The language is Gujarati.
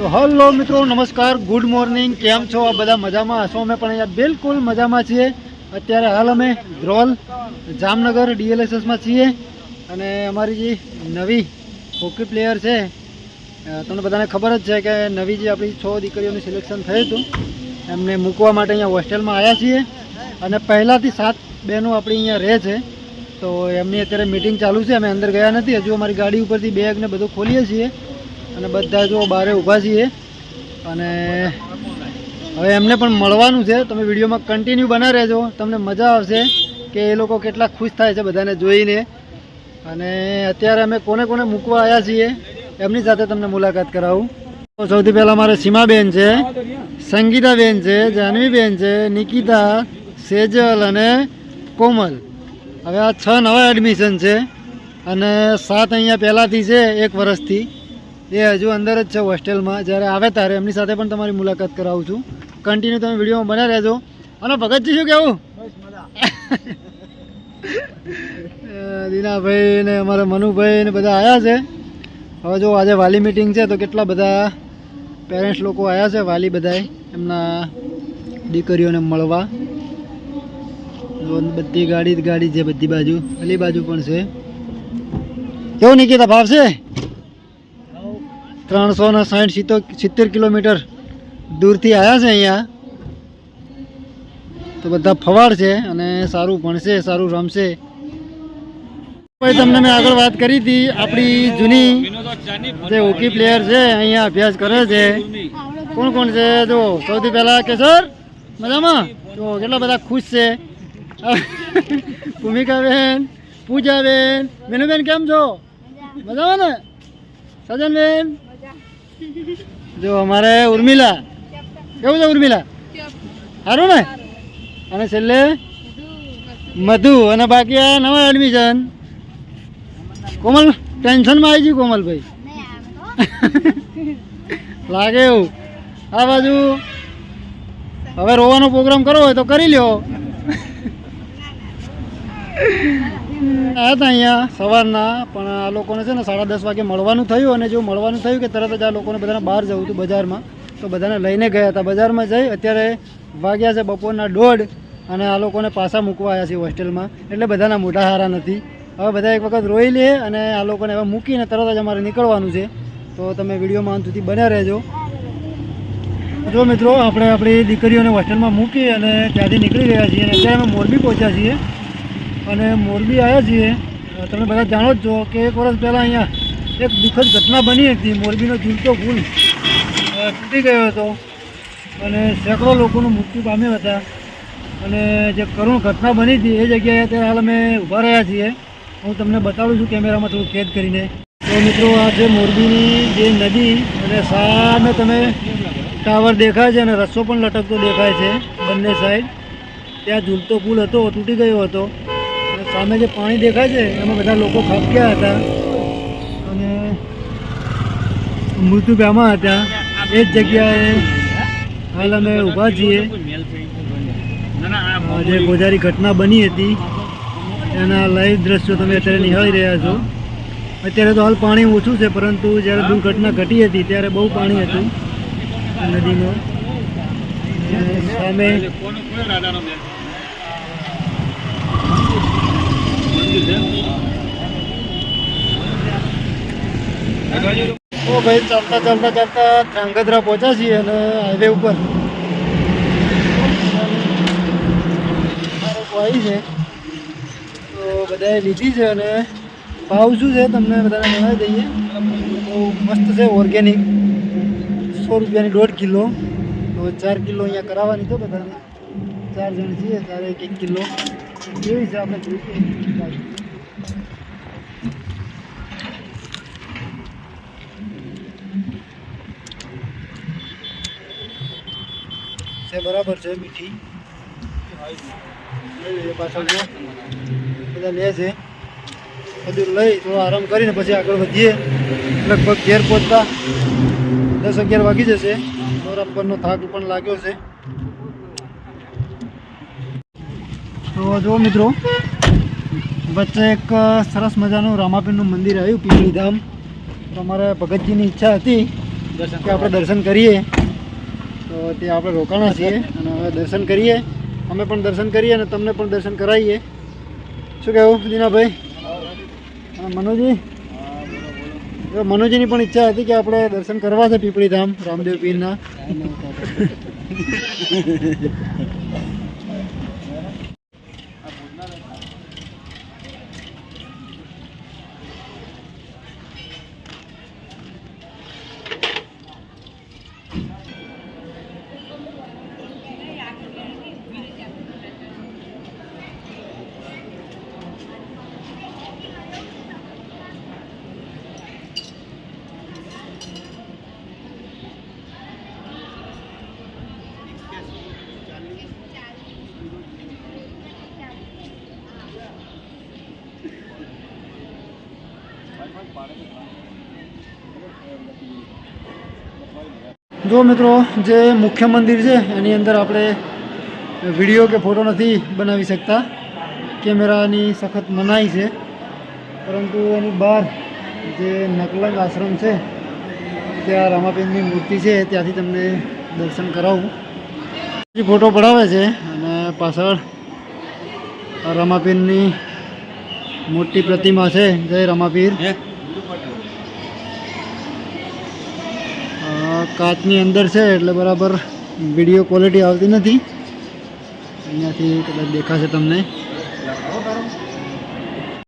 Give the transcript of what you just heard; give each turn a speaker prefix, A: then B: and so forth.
A: તો હલો મિત્રો, નમસ્કાર, ગુડ મોર્નિંગ, કેમ છો? આ બધા મજામાં? હશો અમે પણ અહીંયા બિલકુલ મજામાં છીએ. અત્યારે હાલ અમે ધ્રોલ જામનગર ડીએલએસએસમાં છીએ અને અમારી જે નવી હોકી પ્લેયર છે તમને બધાને ખબર જ છે કે નવી જે આપણી છ દીકરીઓનું સિલેક્શન થયું હતું, એમને મૂકવા માટે અહીંયા હોસ્ટેલમાં આવ્યા છીએ અને પહેલાંથી સાત બહેનો આપણી અહીંયા રહે છે. તો એમની અત્યારે મિટિંગ ચાલુ છે, અમે અંદર ગયા નથી, હજુ અમારી ગાડી ઉપરથી બેગ ને બધું ખોલીએ છીએ. અને બધા જો બારે ઊભા છીએ અને હવે એમને પણ મળવાનું છે. તમે વિડીયોમાં કન્ટિન્યુ બના રહેજો. તમને મજા આવશે કે એ લોકો કેટલા ખુશ થાય છે બધાને જોઈને. અને અત્યારે અમે કોને કોને મૂકવા આવ્યા છીએ એમની સાથે તમને મુલાકાત કરાવું. સૌથી પહેલાં મારે સીમાબેન છે, સંગીતાબેન છે જાહ્નવીબેન છે, નિકિતા, સેજલ અને કોમલ. હવે આ છ નવા એડમિશન છે અને સાત અહીંયા પહેલાંથી છે એક વર્ષથી. એ હજુ અંદર જ છે હોસ્ટેલમાં. જ્યારે આવે ત્યારે એમની સાથે પણ તમારી મુલાકાત કરાવું છું. કન્ટિન્યુ તમે વિડીયોમાં બના રહેજો. અને ભગતજી શું કેવું? દીનાભાઈ ને અમારા મનુભાઈ ને બધા આવ્યા છે. હવે જો આજે વાલી મિટિંગ છે તો કેટલા બધા પેરેન્ટ્સ લોકો આવ્યા છે વાલી બધાય એમના દીકરીઓને મળવા. બધી ગાડી જ ગાડી છે બધી બાજુ અલી બાજુ પણ છે. કેવું નિકિતા ભાવ છે? ત્રણસો ને સાઠ સિત્તેર સિત્તેર કિલોમીટર દૂરથી આવ્યા છે અહીંયા. તો બધા ફવાડ છે અને સારું ભણશે, સારું રમશે. ભાઈ, તમને મેં આગળ વાત કરી હતી, આપણી જૂની જે હોકી પ્લેયર છે, અહીંયા અભ્યાસ કરે છે. કોણ કોણ છે? જો, સૌથી પહેલા કે સર મજામાં? તો કેટલા બધા ખુશ છે. ભૂમિકાબેન, પૂજાબેન મેનુબેન કેમ છો? મજામાં ને? સજનબેન જો અમારે ઉર્મિલા. કેવું છે ઉર્મિલા? સારું ને? અને છેલ્લે મધુ અને બાકી આ નવા એડમિશન કોમલ, ટેન્શનમાં આવી ગયું કોમલભાઈ. લાગે એવું. આ બાજુ હવે રોવાનો પ્રોગ્રામ કરવો હોય તો કરી લ્યો. આવ્યા હતા અહીંયા સવારના, પણ આ લોકોને છે ને સાડા દસ વાગે મળવાનું થયું અને જો મળવાનું થયું કે તરત જ આ લોકોને બધાને બહાર જવું હતું બજારમાં. તો બધાને લઈને ગયા હતા. બજારમાં જઈ અત્યારે વાગ્યા છે બપોરના દોઢ અને આ લોકોને પાછા મૂકવા આવ્યા છે હોસ્ટેલમાં. એટલે બધાના મોટા હારા નથી. હવે બધા એક વખત રોઈ લે અને આ લોકોને હવે મૂકીને તરત જ અમારે નીકળવાનું છે. તો તમે વિડીયોમાં અંત સુધી બન્યા રહેજો. જો મિત્રો, આપણે આપણી દીકરીઓને હોસ્ટેલમાં મૂકી અને ત્યાંથી નીકળી ગયા છીએ અને અત્યારે અમે મોરબી પહોંચ્યા છીએ. અને મોરબી આવ્યા છીએ. તમે બધા જાણો જ છો કે એક વર્ષ પહેલાં અહીંયા એક દુઃખદ ઘટના બની હતી. મોરબીનો ઝૂલતો પુલ તૂટી ગયો હતો. અને સેંકડો લોકોનું મૃત્યુ પામ્યા હતા. અને જે કરુણ ઘટના બની હતી એ જગ્યાએ અત્યારે હાલ અમે ઊભા રહ્યા છીએ. હું તમને બતાડું છું કેમેરામાં થોડું કેદ કરીને. તો મિત્રો, આ છે મોરબીની જે નદી અને સામે તમે ટાવર દેખાય છે અને રસ્તો પણ લટકતો દેખાય છે બંને સાઈડ. ત્યાં ઝૂલતો પુલ હતો, તૂટી ગયો હતો. સામે જે પાણી દેખાય છે, એમાં બધા લોકો ખપક્યા હતા. અને મૃત્યુ પામ્યા હતા. એ જ જગ્યાએ હાલ અમે ઊભા છીએ. જે ગોજારી ઘટના બની હતી, એના લાઈવ દ્રશ્યો તમે અત્યારે નિહાળી રહ્યા છો. અત્યારે તો હાલ પાણી ઓછું છે, પરંતુ જ્યારે દુર્ઘટના ઘટી હતી, ત્યારે બહુ પાણી હતું નદીમાં. અને ઓ ભાઈ, ચાલતા ચાલતા ચાલતા ધ્રાંગધ્રા પહોંચ્યા છીએ અને હાઈવે ઉપર. ભાઈ છે. તો બધાએ લીધી છે અને ભાવ શું છે, તમને બધાને જણાવી દઈએ. બહુ મસ્ત છે ઓર્ગેનિક સો રૂપિયાની દોઢ કિલો. તો ચાર કિલો અહીંયા કરાવવાની તો બધાને. ચાર જણ છીએ, ચારે એક કિલો. કેવી છે આપણે છે, બરાબર છે, મીઠી. પાછળ બધા લે છે. બધું લઈ થોડો આરામ કરીને પછી આગળ વધીએ. લગભગ ઘેર પહોંચતા દસ અગિયાર વાગી જશે. નવરાપરનો થાક પણ લાગ્યો છે. તો જો મિત્રો, વચ્ચે એક સરસ મજાનું રામાપીરનું મંદિર આવ્યું પીપળી ધામ તો અમારે ભગતજીની ઈચ્છા હતી કે આપણે દર્શન કરીએ. તો ત્યાં આપણે રોકાણા છીએ અને હવે દર્શન કરીએ. અમે પણ દર્શન કરીએ અને તમને પણ દર્શન કરાવીએ. શું કહેવું, દીનાભાઈ? મનોજી? હવે મનોજીની પણ ઈચ્છા હતી કે આપણે દર્શન કરવા છે પીપળી ધામ રામદેવ પીરના. જો મિત્રો, જે મુખ્ય મંદિર છે, એની અંદર આપણે વીડિયો કે ફોટો નથી બનાવી શકતા. કેમેરાની સખત મનાઈ છે. પરંતુ એની બહાર જે નકલંગ આશ્રમ છે, ત્યાં રામાપીરની મૂર્તિ છે, ત્યાંથી તમને દર્શન કરાવું. ફોટો પડાવે છે, અને પાછળ રમાપીરની મોટી પ્રતિમા છે. જય રમાપીર. કાચની અંદર છે એટલે બરાબર વીડિયો ક્વોલિટી આવતી નથી. અહીંયાથી કદાચ દેખાશે તમને.